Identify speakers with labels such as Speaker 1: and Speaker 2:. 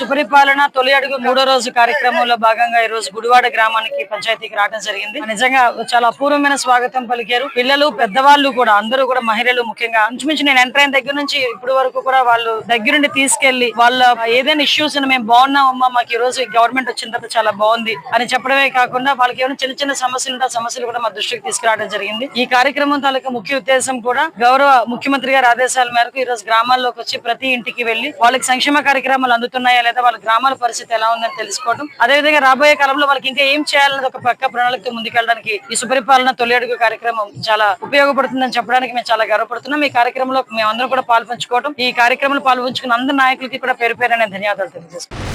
Speaker 1: సుపరిపాలన తొలి అడుగు మూడో రోజు కార్యక్రమంలో భాగంగా ఈ రోజు గుడివాడ గ్రామానికి పంచాయతీకి రావడం జరిగింది. నిజంగా చాలా అపూర్వమైన స్వాగతం పలికారు. పిల్లలు పెద్దవాళ్ళు కూడా అందరూ కూడా మహిళలు ముఖ్యంగా. ఇంచుమించు నేను ఎంటర్ అయిన దగ్గర నుంచి ఇప్పుడు వరకు కూడా వాళ్ళు దగ్గరుండి తీసుకెళ్ళి వాళ్ళ ఏదైనా ఇష్యూస్ మేము బాగున్నామమ్మా మాకు ఈ రోజు గవర్నమెంట్ వచ్చిన తర్వాత చాలా బాగుంది అని చెప్పడమే కాకుండా వాళ్ళకి ఏమైనా చిన్న చిన్న సమస్యలు ఉంటే సమస్యలు కూడా మా దృష్టికి తీసుకురావడం జరిగింది. ఈ కార్యక్రమం తాలూకా ముఖ్య ఉద్దేశం కూడా గౌరవ ముఖ్యమంత్రి గారి ఆదేశాల మేరకు ఈ రోజు గ్రామాల్లోకి వచ్చి ప్రతి ఇంటికి వెళ్ళి వాళ్ళకి సంక్షేమ కార్యక్రమాలు అందుతున్నాయా లేదా వాళ్ళ గ్రామాల పరిస్థితి ఎలా ఉందని తెలుసుకోవడం. అదేవిధంగా రాబోయే కాలంలో వాళ్ళకి ఇంకా ఏం చేయాలన్నది ఒక పక్క ప్రణాళికతో ముందుకెళ్ళడానికి ఈ సుపరిపాలన తొలి అడుగు కార్యక్రమం చాలా ఉపయోగపడుతుందని చెప్పడానికి మేము చాలా గర్వపడుతున్నాం. ఈ కార్యక్రమంలో మేమందరం కూడా పాల్పంచుకోవడం ఈ కార్యక్రమంలో పాల్పంచుకున్న అందరి నాయకులకి కూడా పేరు పేరు ధన్యవాదాలు తెలియజేస్తున్నాం